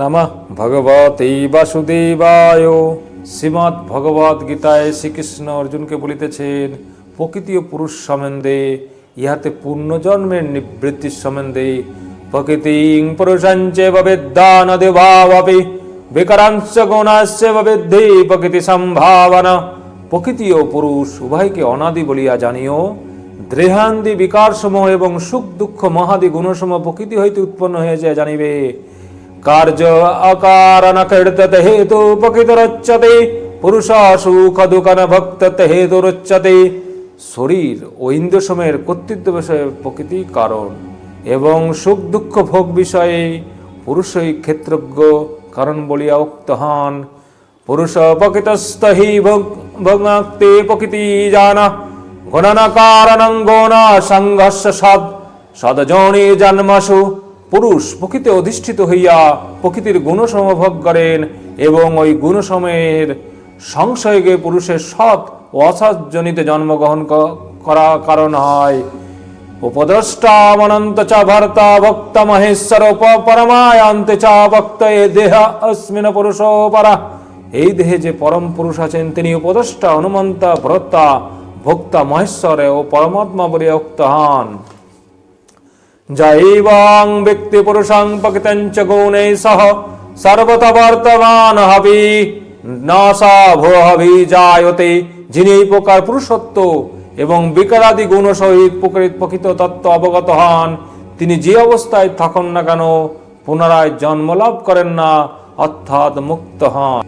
নমঃ ভগবতে বাসুদেবায়। শ্রীমৎ ভগবত গীতায় শ্রীকৃষ্ণ অর্জুনকে বলিতেছেন, প্রকৃতি ও পুরুষ সম্বন্ধে, ইহাতে পূর্ণজন্মের নিবৃত্তির সম্বন্ধে, প্রকৃতি পুরুষাঞ্চে বিদ্যান দেবাবপি বিকরাংশ গুণাশ্চ বিদ্ধি প্রকৃতি সম্ভাবনা। প্রকৃতি ও পুরুষ উভয়কে অনাদি বলিয়া জানিও, দেহান্দি বিকারসমূহ এবং সুখ দুঃখ মহাদি গুণসমূহ প্রকৃতি হইতে উৎপন্ন হয়েছে জানিবে। কার্য অকারণ কীর্তত হেতু প্রকৃতরচ্যতে পুরুষ সুখ দুঃখন ভক্তত হেতুরচ্যতে শরীর ও ইন্দ্রসমের কর্তৃত্ব বিষয়ে প্রকৃতি কারণ, এবং সুখ দুঃখ ভোগ বিষয়ে পুরুষই ক্ষেত্রজ্ঞ, কারণ বলিয়া উক্ত হন। পুরুষ প্রকৃতস্থ হি ভক্তি প্রকৃতি জানা। গণনা কারণং গণা সংঘর্ষ সদ সদজনে জন্মাসু। পুরুষ প্রকৃতি অধিষ্ঠিত হইয়া প্রকৃতির গুণসম ভোগ করেন এবং ওই গুণসমের সংশয়কে পুরুষের সৎ ও অসৎজনিত জন্মগ্রহণ করা কারণ হয়। উপদ্রষ্টা অনন্ত চ ভর্তা ভক্ত মহেশ্বর পরমায়ান্তে চ ভক্ত এ দেহ অস্মিন পুরুষ পরা। এই দেহে যে পরম পুরুষ আছেন, তিনি উপদ্রষ্টা হনুমন্ত ভ্রতা ভোক্তা, মহেশ্বর ও পরমাত্মা বলিয়া উক্ত হন। জৈবং ব্যক্তি পুরুষং প্রকৃতঞ্চ গুণে সহ সর্বত বর্তমান হবি না সা ভো হবি জায়তে যিনি এই প্রকার পুরুষত্ব এবং বিকারাদি গুণ সহিত প্রকৃত প্রকৃত তত্ত্ব অবগত হন তিনি যে অবস্থায় থাকুন না কেন পুনরায় জন্মলাভ করেন না অর্থাৎ মুক্ত হন